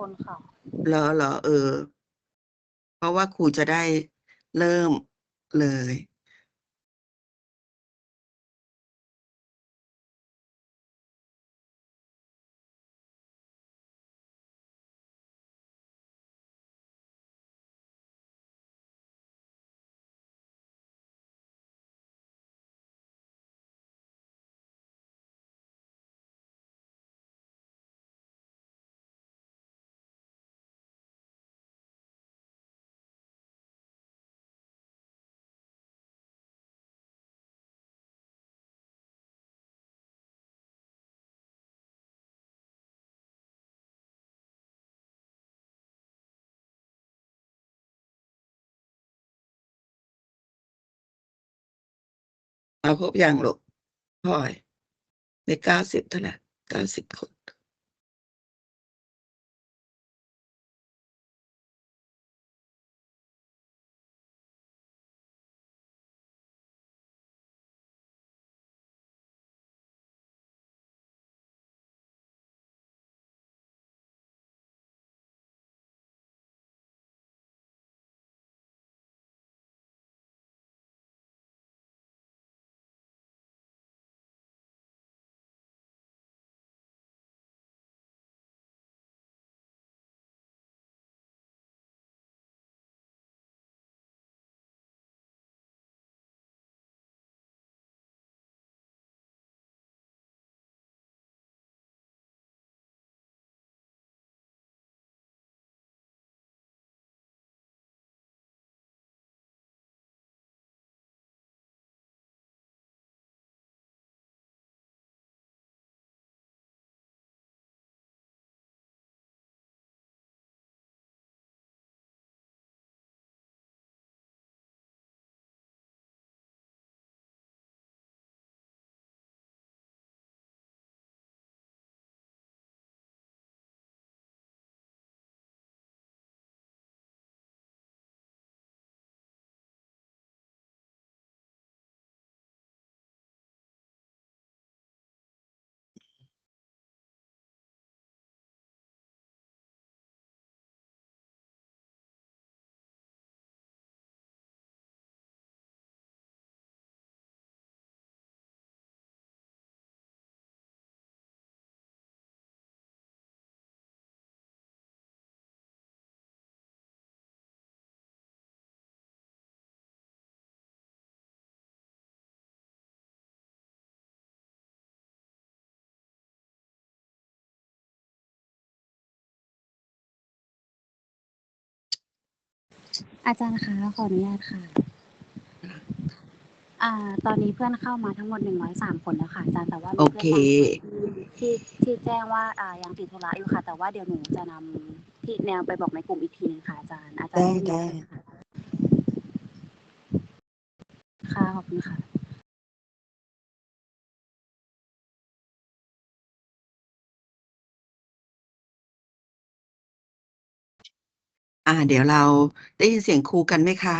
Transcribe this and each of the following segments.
คนค่ะ เหรอเหรอเออ เพราะว่าครูจะได้เริ่มเลย เอาครบยังลูกพลอยในเก้าสิบเท่าไหร่เก้าสิบคน อาจารย์คะขออนุญาตค่ะอ่าตอนนี้เพื่อนเข้ามาทั้งหมดหนึ่งร้อยสามคนแล้วค่ะอาจารย์แต่ว่ามีโอพื่นเคบางคนที่ที่แจ้งว่าอ่ายังติดธุระอยู่ค่ะ แต่ว่าเดี๋ยวหนูจะนำที่แนวไปบอกในกลุ่มอีกทีนึงค่ะอาจารย์อาจารย์ได้ได้ ค่ะค่ะขอบคุณค่ะ อ่า เดี๋ยวเราได้ยินเสียงครูกันไหมคะ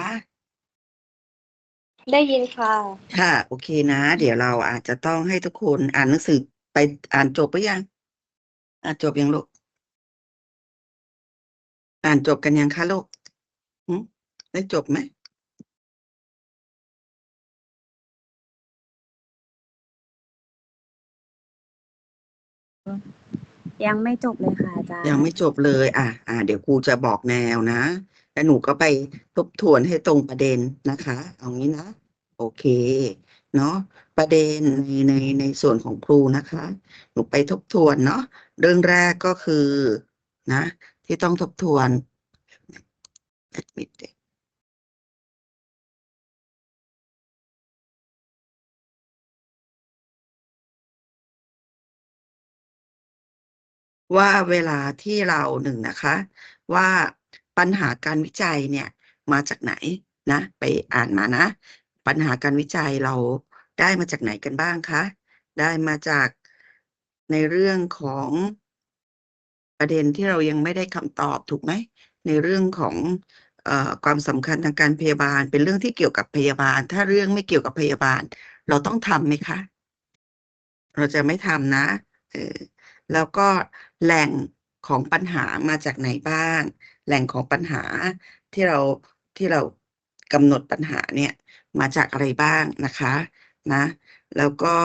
ได้ยินค่ะ ค่ะ โอเคนะ เดี๋ยวเราอาจจะต้องให้ทุกคนอ่านหนังสือไปอ่านจบหรือยัง อ่านจบยังลูก อ่านจบกันยังคะลูกหึได้จบไหม ยังไม่จบเลยค่ะอาจารย์ยังไม่จบเลย อะ อะเดี๋ยวครูจะบอกแนวนะแล้วหนูก็ไปทบทวนให้ตรงประเด็นนะคะ เอางี้นะ โอเค เนาะประเด็นในในในส่วนของครูนะคะ หนูไปทบทวนเนาะเรื่องแรกก็คือนะ ที่ต้องทบทวน ว่าเวลาที่เราหนึ่งนะคะ ว่าปัญหาการวิจัยเนี่ยมาจากไหนนะไปอ่านมานะ ปัญหาการวิจัยเราได้มาจากไหนกันบ้างคะได้มาจากในเรื่องของประเด็นที่เรายังไม่ได้คำตอบถูกไหมในเรื่องของอความสำคัญทางการพยาบาล เป็นเรื่องที่เกี่ยวกับพยาบาล ถ้าเรื่องไม่เกี่ยวกับพยาบาล เราต้องทำไหมคะ เราจะไม่ทำนะเแล้วก็แหล่งของปัญหามาจากไหนบ้าง แหล่งของปัญหาที่เราที่เรากำหนดปัญหาเนี่ยมาจากอะไรบ้างนะคะนะแล้วก็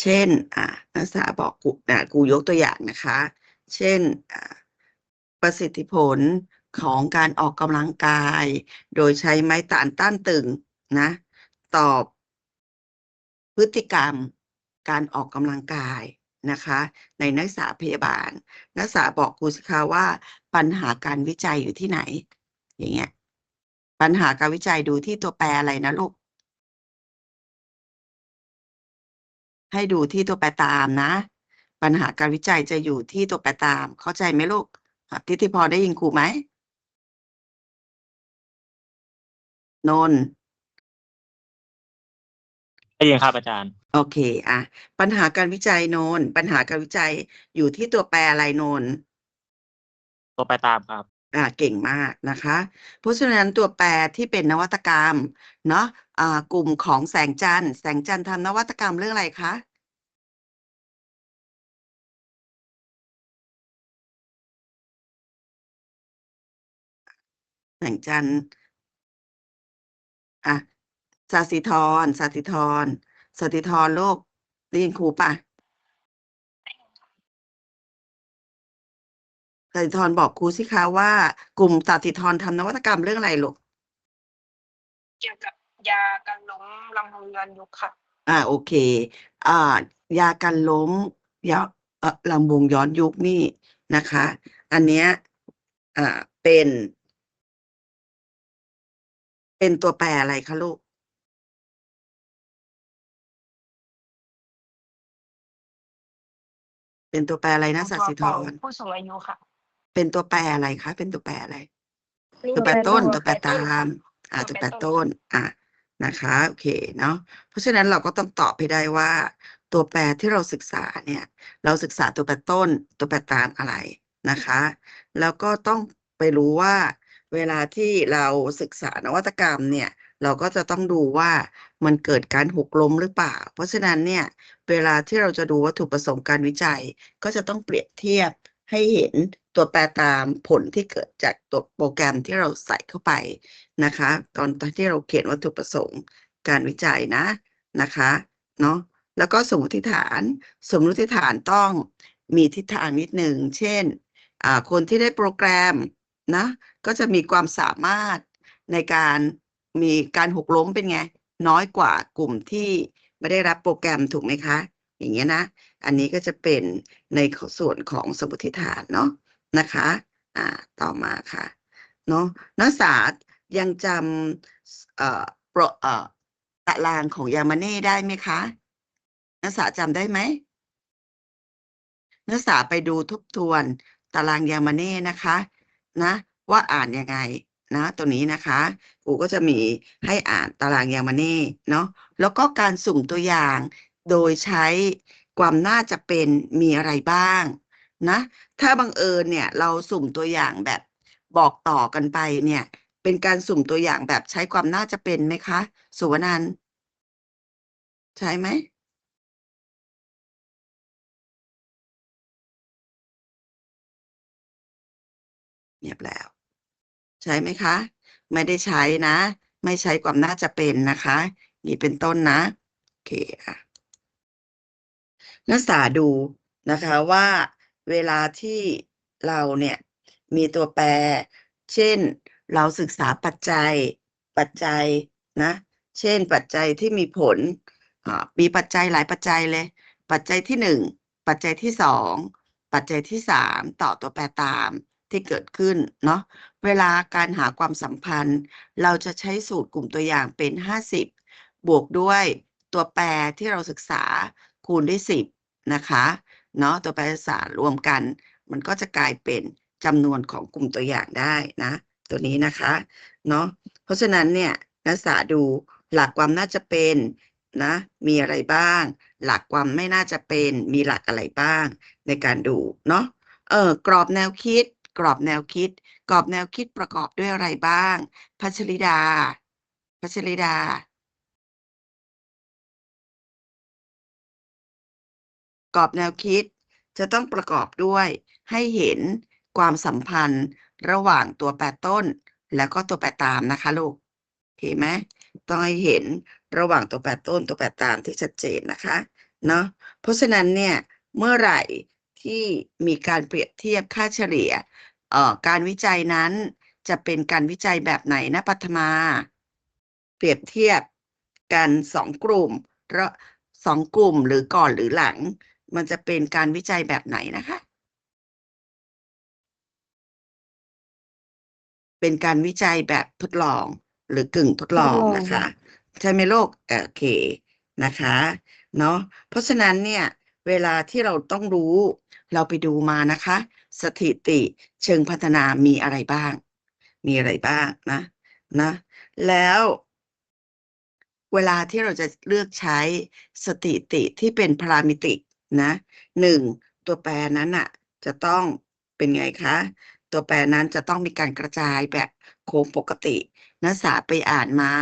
เช่น อ่านักศึกษาบอกกูอ่ากูยกตัวอย่างนะคะ เช่นอ่าประสิทธิผลของการออกกำลังกาย โดยใช้ไม้ตานต้านตึงนะ ตอบพฤติกรรมการออกกำลังกาย นะคะ ในนักศึกษาพยาบาล นักศึกษาบอกครูสิคะว่าปัญหาการวิจัยอยู่ที่ไหน อย่างเงี้ย ปัญหาการวิจัยดูที่ตัวแปรอะไรนะลูก ให้ดูที่ตัวแปรตามนะ ปัญหาการวิจัยจะอยู่ที่ตัวแปรตาม เข้าใจไหมลูกทิติพรได้ยินครูไหมนนท์ ได้ยินครับอาจารย์ โอเคอะปัญหาการวิจัยโนนปัญหาการวิจัยอยู่ที่ตัวแปรอะไรโนนตัวไปตามครับ อ่าเก่งมากนะคะ เพราะฉะนั้นตัวแปรที่เป็นนวัตกรรม เนาะอ่ากลุ่มของแสงจันทร์แสงจันทร์ทำนวัตกรรมเรื่องอะไรคะแสงจันทร์อะ สาสิธรสาสิธรสาสิธรโลกได้ยินครูปะสาสิธรบอกครูสิคะว่ากลุ่มสาสิธรทำนวัตกรรมเรื่องอะไรลูกเกี่ยวกับยากันล้มลำวงย้อนยุคค่ะ อ่าโอเค อ่ายากันล้มยาเอ่อลำวงย้อนยุคนี่นะคะ อันเนี้ยอ่าเป็น เป็นตัวแปรอะไรคะลูก เป็นตัวแปรอะไรนะสัสิธของรผู้สูงอายุค่ะ เป็นตัวแปรอะไรคะเป็นตัวแปรอะไรนี่ตัวแปรต้นตัวแปรต้ตานค่ะมอ่าตัตัววแปแปรรต้ต้นนอะนะคะโอเคเนาะเพราะฉะนั้นเราก็ต้องตอบให้ได้ว่า ตัวแปรที่เราศึกษาเนี่ย เราศึกษาตัวแปรต้น ตัวแปรตามอะไรนะคะ แล้วก็ต้องไปรู้ว่า เวลาที่เราศึกษานวัตกรรมเนี่ย เราก็จะต้องดูว่ามันเกิดการหกล้มหรือเปล่า เพราะฉะนั้นเนี่ยเวลาที่เราจะดูวัตถุประสงค์การวิจัย ก็จะต้องเปรียบเทียบให้เห็นตัวแปรตามผลที่เกิดจากตัวโปรแกรมที่เราใส่เข้าไปนะคะ ตอนตอนที่เราเขียนวัตถุประสงค์การวิจัยนะนะคะเนาะแล้วก็สมมติฐาน สมมติฐานต้องมีทิศทางนิดหนึ่งเช่นคนที่ได้โปรแกรมนะก็จะมีความสามารถในการ มีการหกล้มเป็นไง น้อยกว่ากลุ่มที่ไม่ได้รับโปรแกรมถูกไหมคะ อย่างเงี้ยนะ อันนี้ก็จะเป็นในส่วนของสมมติฐานเนาะนะคะอ่าต่อมาค่ะเนาะนักศึกษายังจำเอ่อโปรเอ่อตารางของยามาเน่ได้ไหมคะนักศึกษาจำได้ไหมนักศึกษาไปดูทบทวนตารางยามาเน่นะคะ นะ ว่าอ่านยังไงนะ ตัวนี้นะคะ ครูก็จะมีให้อ่านตารางยามาเน่เนาะแล้วก็การสุ่มตัวอย่างโดยใช้ความน่าจะเป็นมีอะไรบ้างนะถ้าบังเอิญเนี่ยเราสุ่มตัวอย่างแบบบอกต่อกันไปเนี่ย เป็นการสุ่มตัวอย่างแบบใช้ความน่าจะเป็นไหมคะสุวนันใช่ไหมเงียบแล้ว ใช่ไหมคะ ไม่ได้ใช้นะ ไม่ใช้ความน่าจะเป็นนะคะ นี่เป็นต้นนะ โอเคค่ะนักศึกษาดูนะคะว่าเวลาที่เราเนี่ยมีตัวแปร เช่นเราศึกษาปัจจัยปัจจัยนะ เช่นปัจจัยที่มีผลมีปัจจัยหลายปัจจัยเลย ปัจจัยที่หนึ่งปัจจัยที่สองปัจจัยที่สามต่อตัวแปรตาม ที่เกิดขึ้นเนาะเวลาการหาความสัมพันธ์ เราจะใช้สูตรกลุ่มตัวอย่างเป็นห้าสิบบวกด้วยตัวแปรที่เราศึกษาคูณด้วยสิบนะคะเนาะตัวแปรศึกษารวมกัน มันก็จะกลายเป็นจำนวนของกลุ่มตัวอย่างได้นะ ตัวนี้นะคะเนาะเพราะฉะนั้นเนี่ยนักศึกษาดูหลักความน่าจะเป็นนะมีอะไรบ้าง หลักความไม่น่าจะเป็นมีหลักอะไรบ้างในการดูเนาะเออกรอบแนวคิด กรอบแนวคิด กรอบแนวคิดประกอบด้วยอะไรบ้าง พัชริดา พัชริดา กรอบแนวคิดจะต้องประกอบด้วยให้เห็นความสัมพันธ์ระหว่างตัวแปรต้น แล้วก็ตัวแปรตามนะคะลูกโอเคไหมต้องให้เห็นระหว่างตัวแปรต้นตัวแปรตามที่ชัดเจนนะคะเนาะเพราะฉะนั้นเนี่ยเมื่อไหร่ที่มีการเปรียบเทียบค่าเฉลี่ย การวิจัยนั้นจะเป็นการวิจัยแบบไหนนะปัทมา เปรียบเทียบกันสองกลุ่มระสองกลุ่มหรือก่อนหรือหลัง มันจะเป็นการวิจัยแบบไหนนะคะ เป็นการวิจัยแบบทดลองหรือกึ่งทดลองทดลองนะคะ ใช่ไหมโลกเอ่อโอเคนะคะเนาะเพราะฉะนั้นเนี่ย เวลาที่เราต้องรู้ เราไปดูมานะคะ สถิติเชิงพัฒนามีอะไรบ้าง มีอะไรบ้างนะนะ แล้วเวลาที่เราจะเลือกใช้สถิติที่เป็นพารามิตินะหนึ่งตัวแปรนั้นอะจะต้องเป็นไงคะ ตัวแปรนั้นจะต้องมีการกระจายแบบโค้งปกตินักศึกษาไปอ่านมา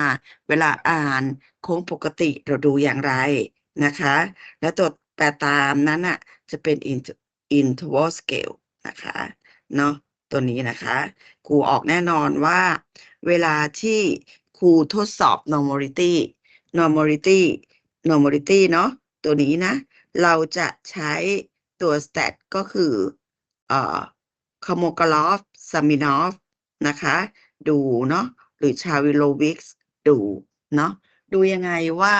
เวลาอ่านโค้งปกติเราดูอย่างไรนะคะ แล้วตัวแปรตามนั้นอะจะเป็น interval scale นะคะเนาะตัวนี้นะคะครูออกแน่นอนว่าเวลาที่ครูทดสอบ normality normality normality เนาะตัวนี้นะ เราจะใช้ตัว stat ก็คือเอ่อคโมกลอฟซามินอฟนะคะ ดูเนาะหรือชาวิโลวิกส์ดูเนาะดูยังไงว่า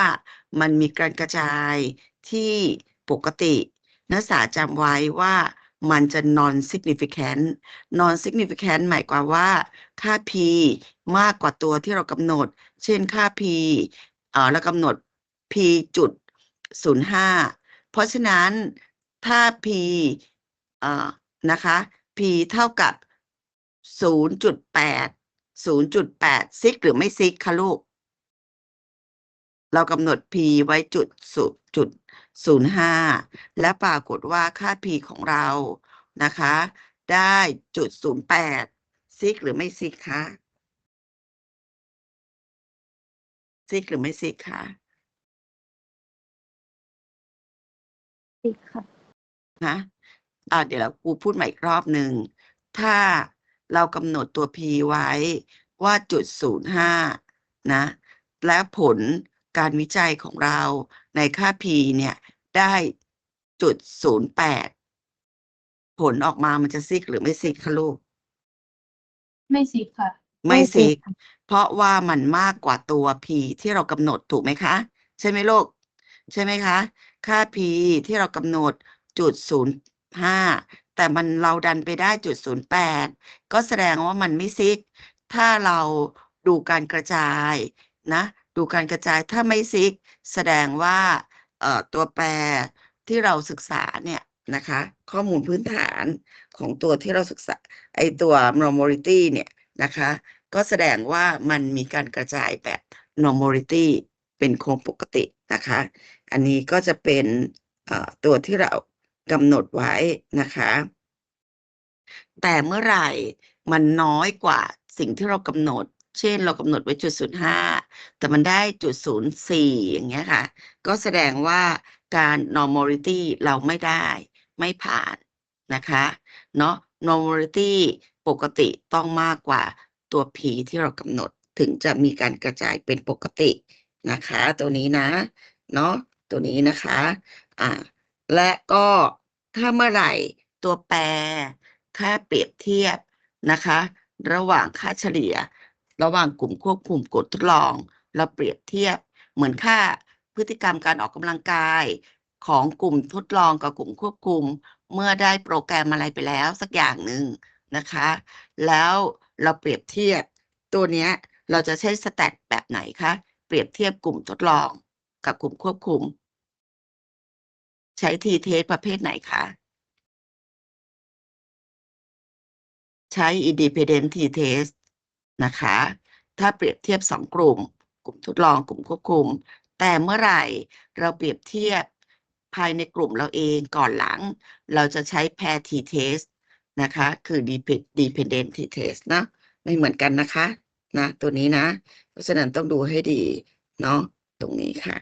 มันมีการกระจายที่ปกติ นักศึกษาจำไว้ว่า มันจะ non significant non significant หมายความว่าค่า p มากกว่าตัวที่เรากำหนด เช่นค่า p เอ่อเรากำหนด p จุดศูนย์ห้าเพราะฉะนั้นถ้า p เอ่อนะคะ p เท่ากับศูนย์จุดแปดศูนย์จุดแปดซิกหรือไม่ซิกคะลูก เรากำหนด p ไว้จุดศูนย์จุด ศูนย์ห้าและปรากฏว่าค่า p ของเรานะคะ ได้จุดศูนย์แปดซิกหรือไม่ซิกคะซิกหรือไม่ซิกคะสิค่ะนะอ่าเดี๋ยวเราครูพูดใหม่อีกรอบหนึ่ง ถ้าเรากำหนดตัว p ไว้ว่าจุดศูนย์ห้านะ และผลการวิจัยของเรา ในค่า p เนี่ยได้จุดศูนย์แปดผลออกมามันจะซิกหรือไม่ซิกคะลูก ไม่สิค่ะ ไม่ไม่ซิซิกกค่ะเพราะว่ามันมากกว่าตัว p ที่เรากำหนดถูกไหมคะ ใช่ไหมลูก ใช่ไหมคะ ค่า p ที่เรากำหนดจุดศูนย์ห้าแต่มันเราดันไปได้จุดศูนย์แปดก็แสดงว่ามันไม่ซิก ถ้าเราดูการกระจายนะ ดูการกระจายถ้าไม่ซิก แสดงว่าตัวแปรที่เราศึกษาเนี่ยนะคะ ข้อมูลพื้นฐานของตัวที่เราศึกษาไอตัว normality เนี่ยนะคะ ก็แสดงว่ามันมีการกระจายแบบ normality เป็นโครงปกตินะคะ อันนี้ก็จะเป็นตัวที่เรากำหนดไว้นะคะ แต่เมื่อไหร่มันน้อยกว่าสิ่งที่เรากำหนด เช่นเรากำหนดไว้จุดศูนย์ห้าแต่มันได้จุดศูนย์สี่อย่างเงี้ยค่ะ ก็แสดงว่าการ normality เราไม่ได้ไม่ผ่านนะคะเนาะ normality ปกติต้องมากกว่าตัว p ที่เรากำหนดถึงจะมีการกระจายเป็นปกตินะคะ ตัวนี้นะเนาะตัวนี้นะคะอ่าและก็ถ้าเมื่อไหร่ตัวแปรค่าเปรียบเทียบนะคะ ระหว่างค่าเฉลี่ย ระหว่างกลุ่มควบคุมกดทดลอง เราเปรียบเทียบเหมือนค่าพฤติกรรมการออกกำลังกาย ของกลุ่มทดลองกับกลุ่มควบคุม เมื่อได้โปรแกรมอะไรไปแล้วสักอย่างหนึ่งนะคะ แล้วเราเปรียบเทียบตัวนี้เราจะใช้สแตทแบบไหนคะ เปรียบเทียบกลุ่มทดลองกับกลุ่มควบคุม ใช้ทีเทสประเภทไหนคะ ใช้ independent t-test นะคะ ถ้าเปรียบเทียบสองกลุ่ม กลุ่มทดลองกลุ่มควบคุม แต่เมื่อไหร่เราเปรียบเทียบภายในกลุ่มเราเองก่อนหลัง เราจะใช้ pair t-test นะคะ คือ dependent t-test นะไม่เหมือนกันนะคะนะตัวนี้นะ เพราะฉะนั้นต้องดูให้ดีเนาะตรงนี้ค่ะ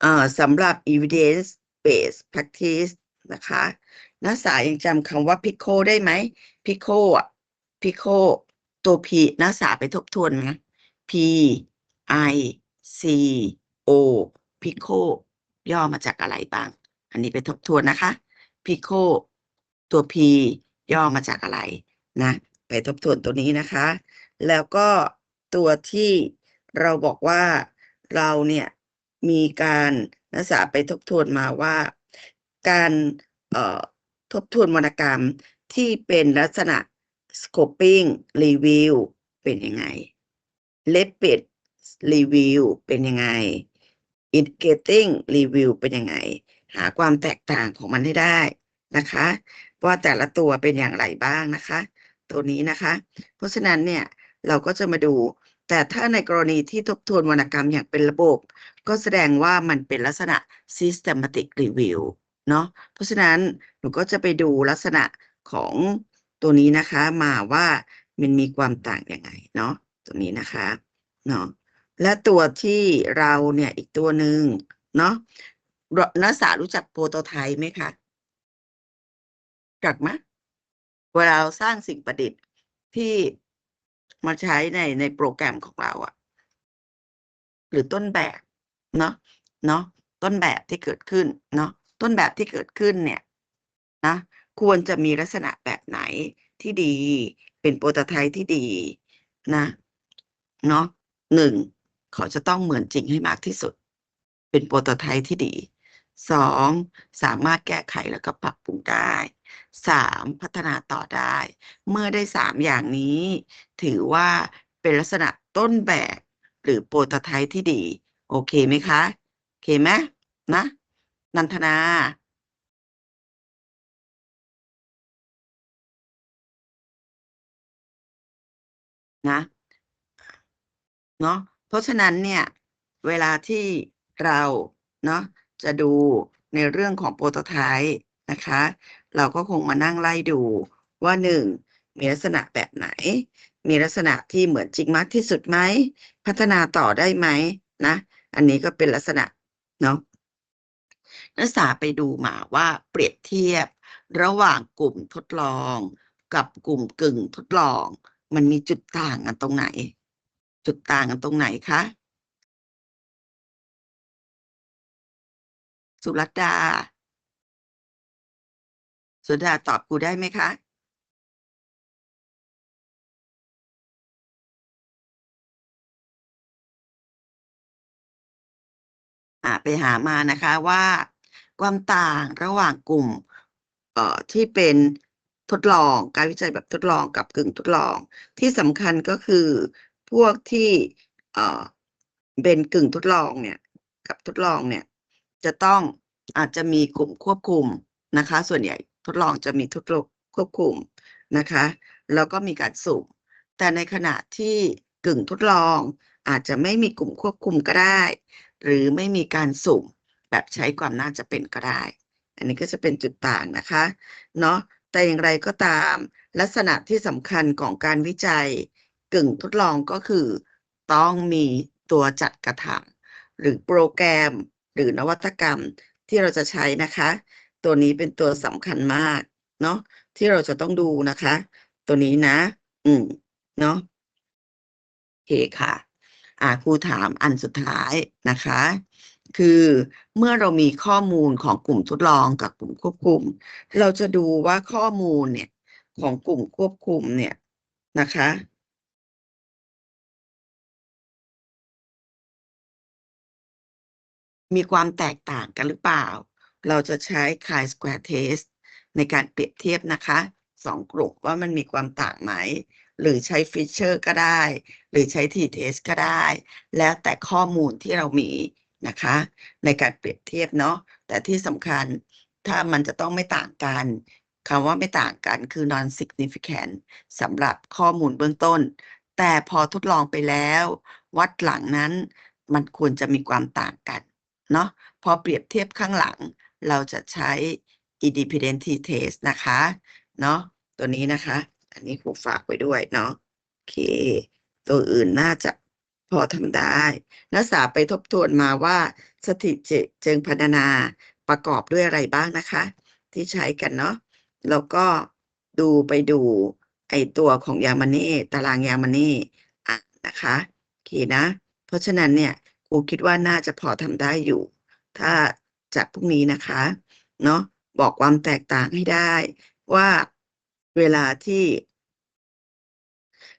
เอ่อสำหรับ evidence based practice นะคะ นักศึกษายังจำคำว่า PICO ได้ไหม PICO อะ PICO ตัว P นักศึกษาไปทบทวนไหม P I C O PICO ย่อมาจากอะไรบ้าง อันนี้ไปทบทวนนะคะ PICO ตัว P ย่อมาจากอะไรนะ ไปทบทวนตัวนี้นะคะ แล้วก็ตัวที่เราบอกว่าเราเนี่ยมีการนักศึกษาไปทบทวนมาว่า การเอ่อ ทบทวนวรรณกรรมที่เป็นลักษณะ scoping review เป็นยังไง l e p i d review เป็นยังไง indicating review เป็นยังไง หาความแตกต่างของมันให้ได้นะคะ ว่าแต่ละตัวเป็นอย่างไรบ้างนะคะ ตัวนี้นะคะ เพราะฉะนั้นเนี่ยเราก็จะมาดู แต่ถ้าในกรณีที่ทบทวนวรรณกรรมอย่างเป็นระบบ ก็แสดงว่ามันเป็นลักษณะ systematic review เนาะเพราะฉะนั้นหนูก็จะไปดูลักษณะของตัวนี้นะคะ มาว่ามันมีความต่างยังไงเนาะตัวนี้นะคะเนาะและตัวที่เราเนี่ยอีกตัวหนึ่งเนาะนักศึกษารู้จักโปรโตไทป์ไหมคะรู้จักไหมเวลาเราสร้างสิ่งประดิษฐ์ที่มาใช้ในในโปรแกรมของเราอะหรือต้นแบบเนาะเนาะต้นแบบที่เกิดขึ้นเนาะ ต้นแบบที่เกิดขึ้นเนี่ยนะควรจะมีลักษณะแบบไหนที่ดี เป็นโปรโตไทป์ที่ดีนะเนาะหนึ่งเขาจะต้องเหมือนจริงให้มากที่สุด เป็นโปรโตไทป์ที่ดีสองสามารถแก้ไขแล้วก็ปรับปรุงได้สามพัฒนาต่อได้ เมื่อได้สามอย่างนี้ ถือว่าเป็นลักษณะต้นแบบหรือโปรโตไทป์ที่ดี โอเคไหมคะ โอเคไหมนะ นันทนานะเนาะเพราะฉะนั้นเนี่ยเวลาที่เราเนาะจะดูในเรื่องของโปรโตไทป์นะคะ เราก็คงมานั่งไล่ดูว่าหนึ่งมีลักษณะแบบไหน มีลักษณะที่เหมือนจริงมากที่สุดไหม พัฒนาต่อได้ไหมนะ อันนี้ก็เป็นลักษณะเนาะ นักศึกษาไปดูมาว่าเปรียบเทียบระหว่างกลุ่มทดลอง กับกลุ่มกึ่งทดลอง มันมีจุดต่างกันตรงไหน จุดต่างกันตรงไหนคะ สุรัตดา สุดาตอบกูได้ไหมคะอ่าไปหามานะคะว่า ความต่างระหว่างกลุ่มเอ่อที่เป็นทดลองการวิจัยแบบทดลองกับกึ่งทดลอง ที่สำคัญก็คือพวกที่เอ่อเป็นกึ่งทดลองเนี่ยกับทดลองเนี่ยจะต้องอาจจะมีกลุ่มควบคุมนะคะ ส่วนใหญ่ทดลองจะมีทดลองควบคุมนะคะ แล้วก็มีการสุ่มแต่ในขณะที่กึ่งทดลองอาจจะไม่มีกลุ่มควบคุมก็ได้ หรือไม่มีการสุ่ม แบบใช้ความน่าจะเป็นก็ได้ อันนี้ก็จะเป็นจุดต่างนะคะเนาะแต่อย่างไรก็ตาม ลักษณะที่สำคัญของการวิจัยกึ่งทดลองก็คือ ต้องมีตัวจัดกระทำหรือโปรแกรมหรือนวัตกรรมที่เราจะใช้นะคะ ตัวนี้เป็นตัวสำคัญมากเนาะที่เราจะต้องดูนะคะ ตัวนี้นะ อืมเนาะโอเคค่ะ อ่าครูถามอันสุดท้ายนะคะ คือเมื่อเรามีข้อมูลของกลุ่มทดลองกับกลุ่มควบคุม เราจะดูว่าข้อมูลเนี่ยของกลุ่มควบคุมเนี่ยนะคะ มีความแตกต่างกันหรือเปล่า เราจะใช้ chi-square test ในการเปรียบเทียบนะคะสองกลุ่มว่ามันมีความต่างไหม หรือใช้ฟิชเชอร์ก็ได้ หรือใช้ t-test ก็ได้ แล้วแต่ข้อมูลที่เรามี นะคะ ในการเปรียบเทียบเนาะแต่ที่สำคัญถ้ามันจะต้องไม่ต่างกันคำว่าไม่ต่างกันคือ non significant สำหรับข้อมูลเบื้องต้น แต่พอทดลองไปแล้ว วัดหลังนั้นมันควรจะมีความต่างกันเนาะพอเปรียบเทียบข้างหลัง เราจะใช้ independent t-test นะคะเนาะตัวนี้นะคะ อันนี้ครูฝากไว้ด้วยเนาะโอเค ตัวอื่นน่าจะ พอทำได้ นักศึกษาไปทบทวนมาว่าสถิติเชิงพรรณนาประกอบด้วยอะไรบ้างนะคะ ที่ใช้กันเนาะแล้วก็ดูไปดูไอตัวของยามานี่ตารางยามานี่อะนะคะโอเคนะ เพราะฉะนั้นเนี่ยครูคิดว่าน่าจะพอทำได้อยู่ ถ้าจากพรุ่งนี้นะคะเนาะบอกความแตกต่างให้ได้ว่าเวลาที่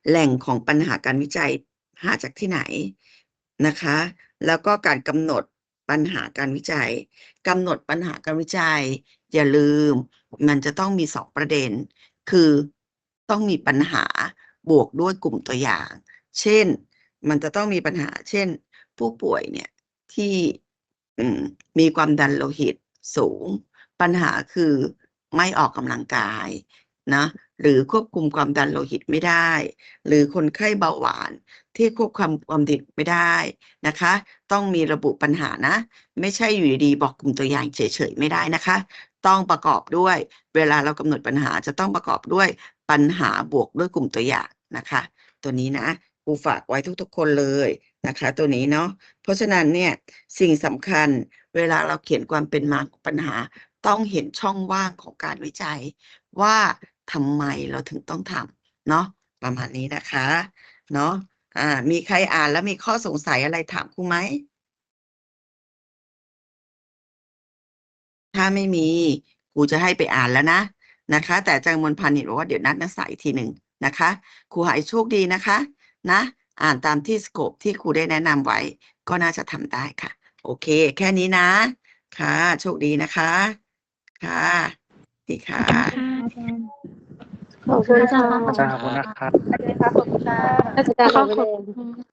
แหล่งของปัญหาการวิจัย หาจากที่ไหนนะคะ แล้วก็การกำหนดปัญหาการวิจัยกำหนดปัญหาการวิจัย อย่าลืม มันจะต้องมีสองประเด็น คือต้องมีปัญหาบวกด้วยกลุ่มตัวอย่าง เช่น มันจะต้องมีปัญหา เช่น ผู้ป่วยเนี่ยที่มีความดันโลหิตสูง ปัญหาคือไม่ออกกำลังกายนะหรือควบคุมความดันโลหิตไม่ได้ หรือคนไข้เบาหวาน ที่ควบคุมความดันไม่ได้นะคะ ต้องมีระบุปัญหานะ ไม่ใช่อยู่ดีๆบอกกลุ่มตัวอย่างเฉยๆไม่ได้นะคะ ต้องประกอบด้วย เวลาเรากำหนดปัญหาจะต้องประกอบด้วยปัญหาบวกด้วยกลุ่มตัวอย่างนะคะ ตัวนี้นะครูฝากไว้ทุกๆ คนเลยนะคะ ตัวนี้เนาะเพราะฉะนั้นเนี่ยสิ่งสำคัญเวลาเราเขียนความเป็นมาของปัญหา ต้องเห็นช่องว่างของการวิจัย ว่าทำไมเราถึงต้องทำเนาะประมาณนี้นะคะเนาะ อ่า มีใครอ่านแล้วมีข้อสงสัยอะไรถามครูไหม ถ้าไม่มีครูจะให้ไปอ่านแล้วนะนะคะ แต่อาจารย์มนพันธ์บอกว่าเดี๋ยวนัดนักศึกษาอีกทีหนึ่งนะคะครูหายโชคดีนะคะ นะ อ่านตามที่สโคปที่ครูได้แนะนำไว้ ก็น่าจะทำได้ค่ะ โอเค แค่นี้นะ ค่ะ โชคดีนะคะ ค่ะดีค่ะ ขอบคุณค่ะอาจารย์ขอบคุณนะครับอาจารย์คะขอบคุณค่ะ อาจารย์ขอบคุณ